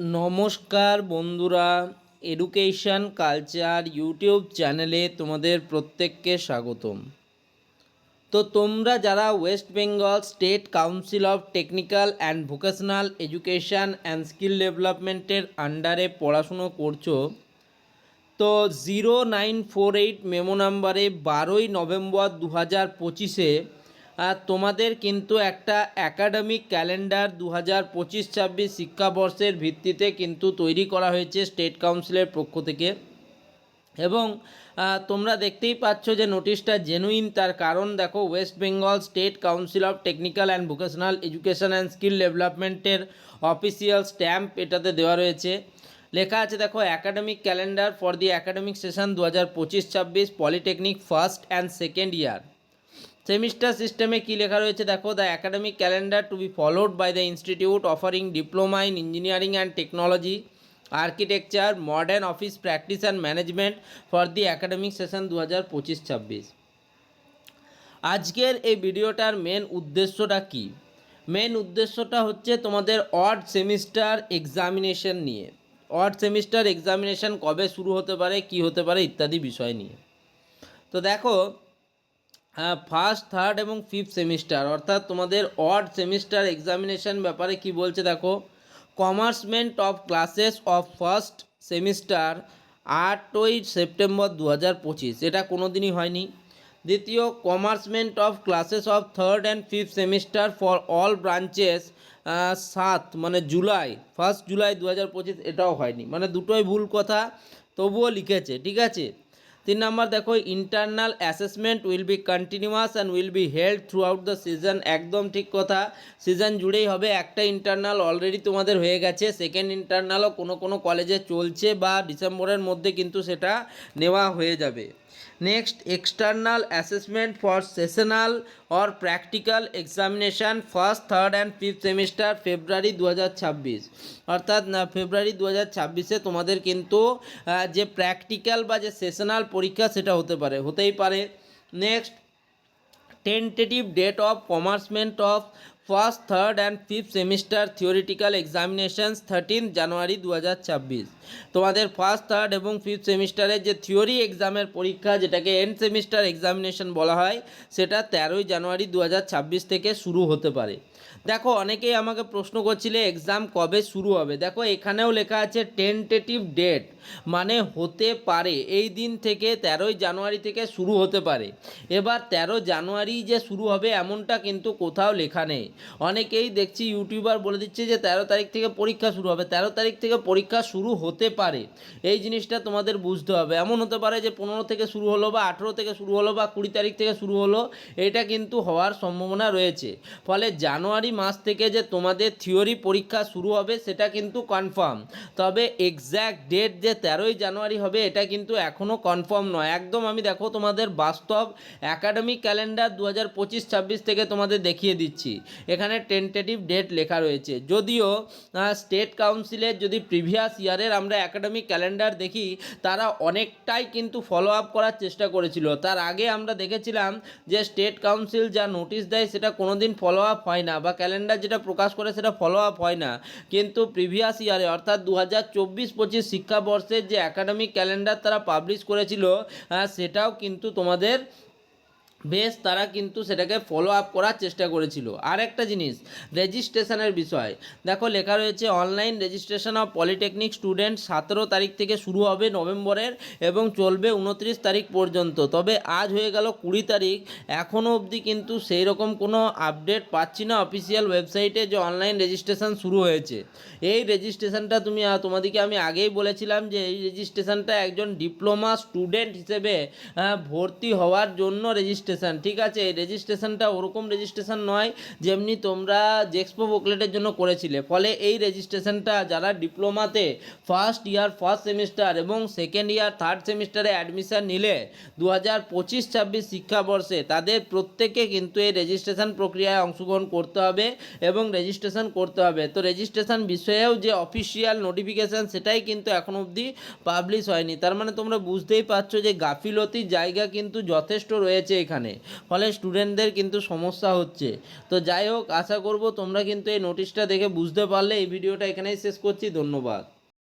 নমস্কার বন্ধুরা education culture YouTube চ্যানেলে তোমাদের প্রত্যেককে স্বাগতম। তো তোমরা যারা West Bengal State Council of Technical and Vocational Education and Skill ডেভেলপমেন্টের আন্ডারে পড়াশুনো করছ, তো zero nine four eight memo নাম্বারে বারোই নভেম্বর দু হাজার পঁচিশে তোমাদের কিন্তু একটা একাডেমিক ক্যালেন্ডার দু হাজার পঁচিশ ছাব্বিশ শিক্ষাবর্ষের ভিত্তিতে কিন্তু তৈরি করা হয়েছে স্টেট কাউন্সিলের পক্ষ থেকে। এবং তোমরা দেখতেই পাচ্ছ যে নোটিশটা জেনুইন তার কারণ দেখো West Bengal State Council of Technical and Vocational Education and Skill ডেভেলপমেন্টের অফিসিয়াল স্ট্যাম্প এটাতে দেওয়া রয়েছে। লেখা আছে দেখো academic calendar for the academic session দু হাজার পঁচিশ ছাব্বিশ polytechnic first and second year semester সিস্টেমে কি লেখা রয়েছে? দেখো the academic calendar to be followed by the institute offering diploma in engineering and technology architecture modern office practice and management for the academic session দু হাজার পঁচিশ ছাব্বিশ। আজকের এই ভিডিওটার মেন উদ্দেশ্যটা কি? মেন উদ্দেশ্যটা হচ্ছে তোমাদের অড সেমিস্টার এক্সামিনেশন নিয়ে। অড সেমিস্টার এক্সামিনেশন কবে শুরু হতে পারে, কি হতে পারে ইত্যাদি বিষয় নিয়ে। তো দেখো ফার্স্ট থার্ড এবং ফিফথ সেমিস্টার অর্থাৎ তোমাদের অড সেমিস্টার এক্সামিনেশন ব্যাপারে কি বলছে দেখো? Commencement of classes of first semester আটই সেপ্টেম্বর দু হাজার পঁচিশ, এটা কোনো দিনই হয়নি। দ্বিতীয় commencement of classes of third and fifth semester for all branches সাত মানে জুলাই ফার্স্ট জুলাই দু হাজার পঁচিশ, এটাও হয়নি। মানে দুটোই ভুল কথা, তবুও লিখেছে, ঠিক আছে? তিন নম্বর দেখো internal assessment will be continuous and will be held through the season একদম ঠিক কথা। সিজন জুড়েই হবে। একটা ইন্টারনাল অলরেডি তোমাদের হয়ে গেছে। সেকেন্ড ইন্টারনালও কোনো কোনো কলেজে চলছে বা ডিসেম্বরের মধ্যে কিন্তু সেটা নেওয়া হয়ে যাবে। Next external assessment for sessional or practical examination first third and fifth semester February দু হাজার ছাব্বিশ। অর্থাৎ ফেব্রুয়ারি দু ছাব্বিশে তোমাদের কিন্তু যে প্র্যাকটিক্যাল বা যে সেশনাল পরীক্ষা সেটা হতে পারে, হতেই পারে। Next tentative date of commencement of first, third and fifth semester theoretical examinations thirteen January দু হাজার ছাব্বিশ। তোমাদের ফার্স্ট, থার্ড এবং ফিফথ সেমিস্টারের যে থিওরি এক্সামের পরীক্ষা, যেটাকে এন্ড সেমিস্টার এক্সামিনেশন বলা হয়, সেটা তেরোই জানুয়ারি দু হাজার ছাব্বিশ থেকে শুরু হতে পারে। দেখো, অনেকেই আমাকে প্রশ্ন করছিলে, এক্সাম কবে শুরু হবে? দেখো, এখানেও লেখা আছে টেন্টেটিভ ডেট মানে হতে পারে, এই দিন থেকে তেরোই জানুয়ারি থেকে শুরু হতে পারে। এবার তেরো জানুয়ারি যে শুরু হবে, এমনটা কিন্তু কোথাও লেখা নেই। অনেকেই দেখছি ইউটিউবার বলে দিচ্ছে যে তেরো তারিখ থেকে পরীক্ষা শুরু হবে, তেরো তারিখ থেকে পরীক্ষা শুরু হতে পারে। এই জিনিসটা তোমাদের বুঝতে হবে। এমন হতে পারে যে পনেরো থেকে শুরু হলো বা আঠেরো থেকে শুরু হলো বা কুড়ি তারিখ থেকে শুরু হলো, এটা কিন্তু হওয়ার সম্ভাবনা রয়েছে। ফলে জানুয়ারি মাস থেকে যে তোমাদের থিওরি পরীক্ষা শুরু হবে, সেটা কিন্তু কনফার্ম। তবে এক্স্যাক্ট ডেট যে তেরোই জানুয়ারি হবে, এটা কিন্তু এখনও কনফার্ম নয়। একদম আমি দেখো তোমাদের বাস্তব একাডেমিক ক্যালেন্ডার দু হাজার পঁচিশ ছাব্বিশ থেকে তোমাদের দেখিয়ে দিচ্ছি। এখানে টেন্টেটিভ ডেট লেখা রয়েছে। যদিও স্টেট কাউন্সিলের যদি প্রিভিয়াস ইয়ারের আমরা একাডেমিক ক্যালেন্ডার দেখি, তারা অনেকটাই কিন্তু ফলো আপ করার চেষ্টা করেছিল। তার আগে আমরা দেখেছিলাম যে স্টেট কাউন্সিল যা নোটিশ দেয়, সেটা কোনো দিন ফলো আপ হয় না বা ক্যালেন্ডার যেটা প্রকাশ করে, সেটা ফলো আপ হয় না। কিন্তু প্রিভিয়াস ইয়ারে অর্থাৎ দু হাজার চব্বিশ পঁচিশ শিক্ষাবর্ষের যে একাডেমিক ক্যালেন্ডার তারা পাবলিশ করেছিল সেটাও কিন্তু তোমাদের বেশ, তারা কিন্তু সেটাকে ফলো আপ করার চেষ্টা করেছিল। আর একটা জিনিস, রেজিস্ট্রেশনের বিষয়। দেখো, লেখা রয়েছে online registration of polytechnic student সতেরো তারিখ থেকে শুরু হবে নভেম্বরের এবং চলবে উনত্রিশ তারিখ পর্যন্ত। তবে আজ হয়ে গেল কুড়ি তারিখ। এখনও অবধি কিন্তু সেই রকম কোনো আপডেট পাচ্ছি না। অফিসিয়াল ওয়েবসাইটে যে অনলাইন রেজিস্ট্রেশন শুরু হয়েছে। এই রেজিস্ট্রেশনটা তুমি তোমাদেরকে আমি আগেই বলেছিলাম যে এই রেজিস্ট্রেশনটা একজন ডিপ্লোমা স্টুডেন্ট হিসেবে ভর্তি হওয়ার জন্য রেজিস্ট্রেশন ঠিক আছে? এই রেজিস্ট্রেশনটা ওরকম রেজিস্ট্রেশন নয় যেমনি তোমরা জেক্সপো বুকলেটের জন্য করেছিলে। ফলে এই রেজিস্ট্রেশনটা যারা ডিপ্লোমাতে ফার্স্ট ইয়ার ফার্স্ট সেমিস্টার এবং সেকেন্ড ইয়ার থার্ড সেমিস্টারে অ্যাডমিশান নিলে দু হাজার পঁচিশ ছাব্বিশ শিক্ষাবর্ষে তাদের প্রত্যেকে কিন্তু এই রেজিস্ট্রেশন প্রক্রিয়ায় অংশগ্রহণ করতে হবে এবং রেজিস্ট্রেশন করতে হবে। তো রেজিস্ট্রেশন বিষয়েও যে অফিসিয়াল নোটিফিকেশান সেটাই কিন্তু এখন অবধি পাবলিশ হয়নি। তার মানে তোমরা বুঝতেই পারছ যে গাফিলতির জায়গা কিন্তু যথেষ্ট রয়েছে এখানে। এখানে। ফলে স্টুডেন্টদের কিন্তু সমস্যা হচ্ছে। তো যাই হোক, আশা করব তোমরা কিন্তু এই নোটিশটা দেখে বুঝতে পারলে। এই ভিডিওটা এখানেই শেষ করছি। ধন্যবাদ।